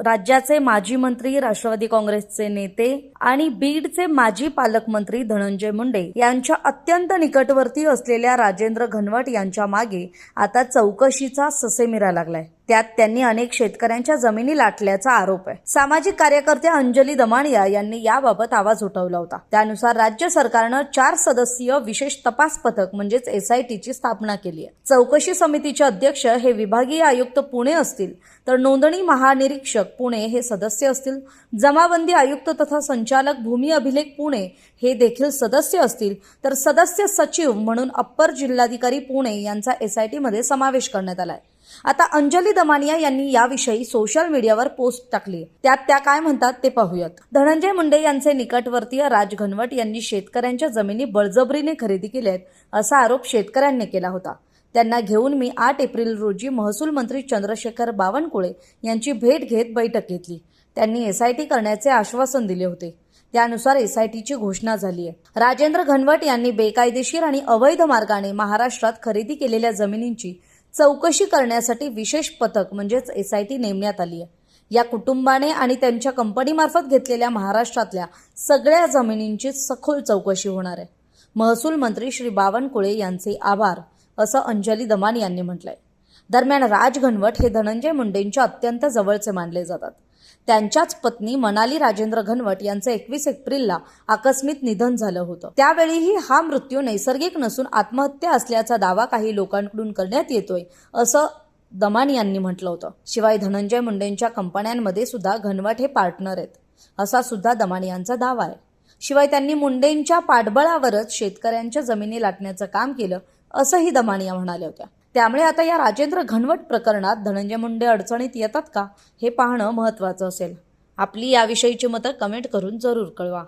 राज्याचे माजी मंत्री राष्ट्रवादी काँग्रेसचे नेते आणि बीडचे माजी पालकमंत्री धनंजय मुंडे यांच्या अत्यंत निकटवर्ती असलेल्या राजेंद्र घनवट यांच्या मागे आता चौकशीचा ससेमिरा लागलाय. त्यात त्यांनी अनेक शेतकऱ्यांच्या जमिनी लाटल्याचा आरोप आहे. सामाजिक कार्यकर्त्या अंजली दमाणिया यांनी याबाबत आवाज उठवला होता. त्यानुसार राज्य सरकारनं चार सदस्यीय विशेष तपास पथक म्हणजेच एसआयटीची स्थापना केली आहे. चौकशी समितीचे अध्यक्ष हे विभागीय आयुक्त पुणे असतील तर नोंदणी महानिरीक्षक पुणे हे सदस्य असतील. जमाबंदी आयुक्त तथा संचालक भूमी अभिलेख पुणे हे देखील सदस्य असतील तर सदस्य सचिव म्हणून अप्पर जिल्हाधिकारी पुणे यांचा एसआयटीमध्ये समावेश करण्यात आलाय. आता अंजली दमानिया यांनी याविषयी सोशल मीडियावर पोस्ट टाकली. त्यात त्या काय म्हणतात ते पाहूयात. धनंजय मुंडे यांचे निकटवर्तीय राज घनवट यांनी शेतकऱ्यांच्या जमिनी बळजबरीने खरेदी केल्या असा आरोप शेतकऱ्यांनी केला होता. त्यांना घेऊन मी आठ एप्रिल रोजी महसूल मंत्री चंद्रशेखर बावनकुळे यांची भेट घेत बैठक घेतली. त्यांनी एसआयटी करण्याचे आश्वासन दिले होते. त्यानुसार एसआयटीची घोषणा झाली आहे. राजेंद्र घनवट यांनी बेकायदेशीर आणि अवैध मार्गाने महाराष्ट्रात खरेदी केलेल्या जमिनींची चौकशी करण्यासाठी विशेष पथक म्हणजेच एस आय टी नेमण्यात आली आहे या कुटुंबाने आणि त्यांच्या कंपनीमार्फत घेतलेल्या महाराष्ट्रातल्या सगळ्या जमिनींची सखोल चौकशी होणार आहे. महसूल मंत्री श्री बावनकुळे यांचे आभार असं अंजली दमान यांनी म्हटलंय. दरम्यान राज घनवट हे धनंजय मुंडेंच्या अत्यंत जवळचे मानले जातात. त्यांच्याच पत्नी मनाली राजेंद्र घनवट यांचं एकवीस एप्रिलला आकस्मिक निधन झालं होतं. त्यावेळीही हा मृत्यू नैसर्गिक नसून आत्महत्या असल्याचा दावा काही लोकांकडून करण्यात येतोय असं दमानी यांनी म्हटलं होतं. शिवाय धनंजय मुंडेंच्या कंपन्यांमध्ये सुद्धा घनवट हे पार्टनर आहेत असा सुद्धा दमानी यांचा दावा आहे. शिवाय त्यांनी मुंडेंच्या पाठबळावरच शेतकऱ्यांच्या जमिनी लाटण्याचं काम केलं असंही दमानिया म्हणाल्या होत्या. त्यामुळे आता या राजेंद्र घनवट प्रकरणात धनंजय मुंडे अडचणीत येतात का हे पाहणं महत्त्वाचं असेल. आपली याविषयीची मतं कमेंट करून जरूर कळवा.